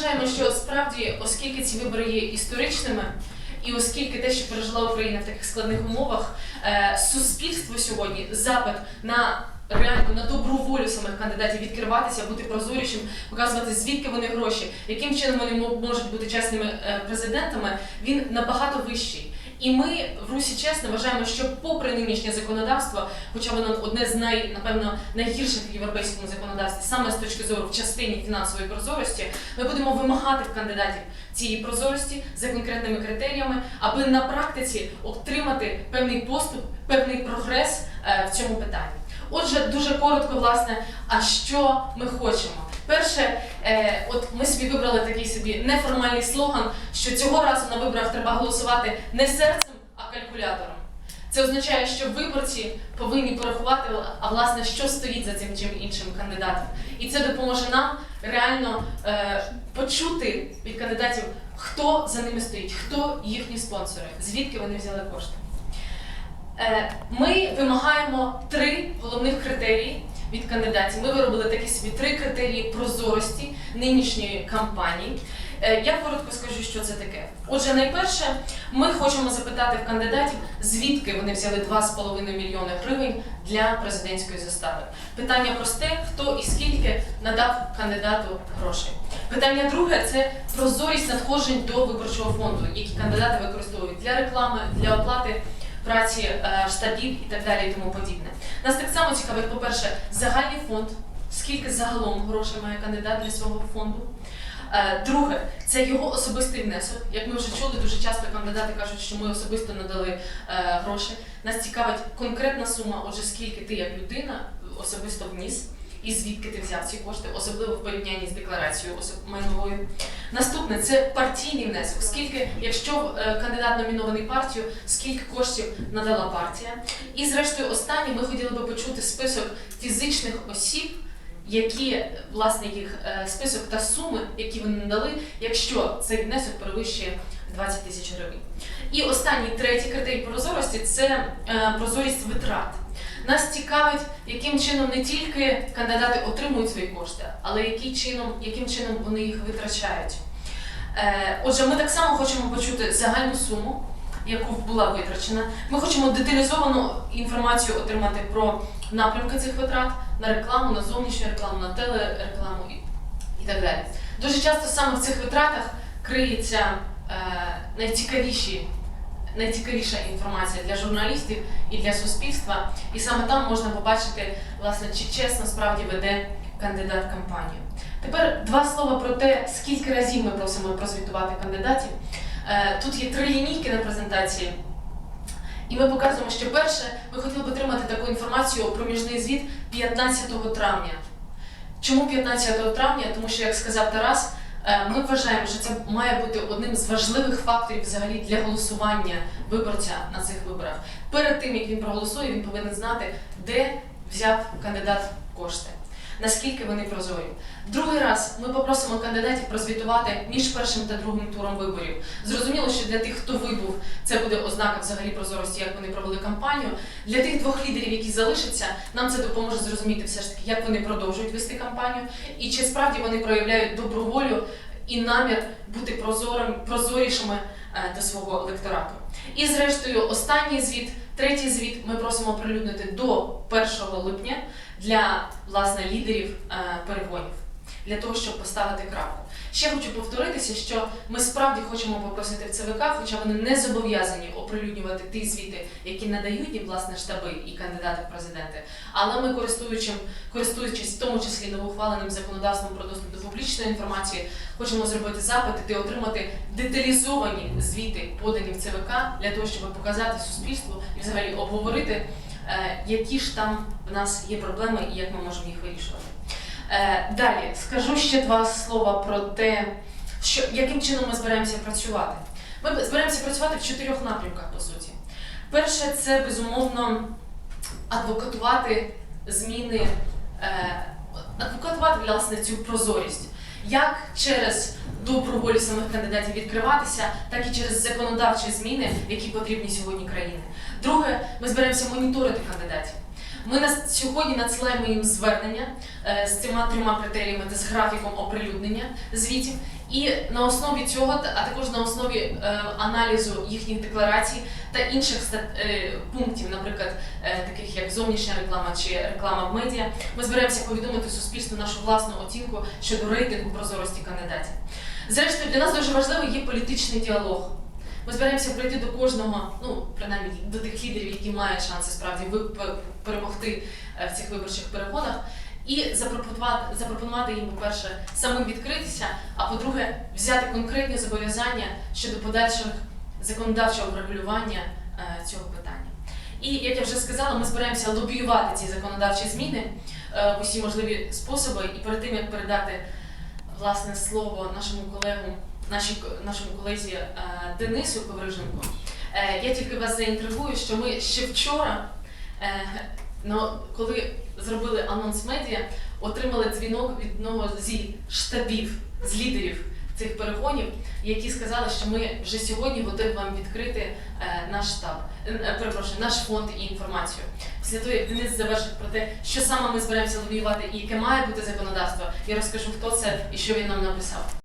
Вважаємо, що справді, оскільки ці вибори є історичними, і оскільки те, що пережила Україна в таких складних умовах, е, суспільство сьогодні запит на реально на добру волю самих кандидатів відкриватися, бути прозорішим, показувати звідки вони гроші, яким чином вони мо- можуть бути чесними е, президентами, він набагато вищий. І ми в Русі чесно вважаємо, що попри нинішнє законодавство, хоча воно одне з най, напевно, найгірших в європейському законодавстві, саме з точки зору в частині фінансової прозорості, ми будемо вимагати кандидатів цієї прозорості за конкретними критеріями, аби на практиці отримати певний поступ, певний прогрес е, в цьому питанні. Отже, дуже коротко, власне, а що ми хочемо? Перше, е, от ми собі вибрали такий собі неформальний слоган, що цього разу на виборах треба голосувати не серцем, а калькулятором. Це означає, що виборці повинні порахувати, а власне, що стоїть за цим чим іншим кандидатом. І це допоможе нам реально е, почути від кандидатів, хто за ними стоїть, хто їхні спонсори, звідки вони взяли кошти. Е, Ми вимагаємо три головних критерії від кандидатів. Ми виробили такі собі три критерії прозорості нинішньої кампанії. Е, Я коротко скажу, що це таке. Отже, найперше, ми хочемо запитати в кандидатів, звідки вони взяли 2,5 мільйони гривень для президентської застави. Питання просте: хто і скільки надав кандидату грошей. Питання друге це прозорість надходжень до виборчого фонду, які кандидати використовують для реклами, для оплати праці е, штабів і так далі і тому подібне. Нас так само цікавить, по-перше, загальний фонд, скільки загалом грошей має кандидат для свого фонду. Е, Друге, це його особистий внесок. Як ми вже чули, дуже часто кандидати кажуть, що ми особисто надали е, гроші. Нас цікавить конкретна сума, отже, скільки ти як людина особисто вніс. І звідки ти взяв ці кошти, особливо в порівнянні з декларацією майновою. Наступне це партійний внесок. Скільки, якщо е, кандидат номінований партію, скільки коштів надала партія? І зрештою, останнє ми хотіли би почути список фізичних осіб, які власне їх е, список та суми, які вони надали, якщо цей внесок перевищує 20 тисяч гривень. І останній третій критерій прозорості це е, прозорість витрат. Нас цікавить, яким чином не тільки кандидати отримують свої кошти, але яким чином, яким чином вони їх витрачають. Е, Отже, ми так само хочемо почути загальну суму, яку була витрачена. Ми хочемо деталізовану інформацію отримати про напрямки цих витрат на рекламу, на зовнішню рекламу, на телерекламу і, і так далі. Дуже часто саме в цих витратах криється е, найцікавіші, найцікавіша інформація для журналістів і для суспільства. І саме там можна побачити, власне, чи чесно справді веде кандидат кампанію. Тепер два слова про те, скільки разів ми просимо прозвітувати кандидатів. Е, Тут є три лінійки на презентації. І ми показуємо, що перше, ми хотіли б отримати таку інформацію про проміжний звіт 15 травня. Чому 15 травня? Тому що, як сказав Тарас, ми вважаємо, що це має бути одним з важливих факторів взагалі для голосування виборця на цих виборах. Перед тим як він проголосує, він повинен знати, де взяв кандидат кошти, наскільки вони прозорі. Другий раз ми попросимо кандидатів прозвітувати між першим та другим туром виборів. Зрозуміло, що для тих, хто вибув, це буде ознака взагалі прозорості, як вони провели кампанію. Для тих двох лідерів, які залишаться, нам це допоможе зрозуміти все ж таки, як вони продовжують вести кампанію, і чи справді вони проявляють добру волю і намір бути прозорим, прозорішими е, до свого електорату. І зрештою, останній звіт, третій звіт ми просимо оприлюднити до 1 липня для власне лідерів е, перегонів для того, щоб поставити крапку. Ще хочу повторитися, що ми справді хочемо попросити в ЦВК, хоча вони не зобов'язані оприлюднювати ті звіти, які надають їм власне штаби і кандидати в президенти. Але ми користуючим, користуючись в тому числі новоухваленим законодавством про доступ до публічної інформації, хочемо зробити запити і отримати деталізовані звіти, подані в ЦВК, для того, щоб показати суспільству і взагалі обговорити, е, які ж там в нас є проблеми і як ми можемо їх вирішувати. Е, Далі скажу ще два слова про те, що яким чином ми збираємося працювати. Ми збираємося працювати в чотирьох напрямках, по суті. Перше, це безумовно адвокатувати зміни, е, адвокатувати власне цю прозорість. Як через добру волю самих кандидатів відкриватися, так і через законодавчі зміни, які потрібні сьогодні країни. Друге, ми збираємося моніторити кандидатів. Ми на сьогодні надсилаємо їм звернення е, з цими трьома критеріями та з графіком оприлюднення звітів. І на основі цього, а також на основі е, аналізу їхніх декларацій та інших е, пунктів, наприклад, таких як зовнішня реклама чи реклама в медіа, ми збираємося повідомити суспільству нашу власну оцінку щодо рейтингу прозорості кандидатів. Зрештою, для нас дуже важливо є політичний діалог. Ми збираємося прийти до кожного, ну принаймні до тих лідерів, які мають шанси справді перемогти е, в цих виборчих перегонах, і запропонувати, запропонувати їм, по-перше, самим відкритися, а по-друге, взяти конкретні зобов'язання щодо подальших законодавчого врегулювання е, цього питання. І як я вже сказала, ми збираємося лобіювати ці законодавчі зміни е, в усі можливі способи. І перед тим як передати власне слово нашому колегу, нашій, нашому колезі е, Денису Ковриженку, е, я тільки вас заінтригую, що ми ще вчора, е, ну, коли зробили анонс медіа, отримали дзвінок від одного зі штабів, з лідерів цих перегонів, які сказали, що ми вже сьогодні готові вам відкрити наш штаб, перепрошую, наш фонд і інформацію. Після того, як Денис завершить про те, що саме ми збираємося лобіювати і яке має бути законодавство, я розкажу, хто це і що він нам написав.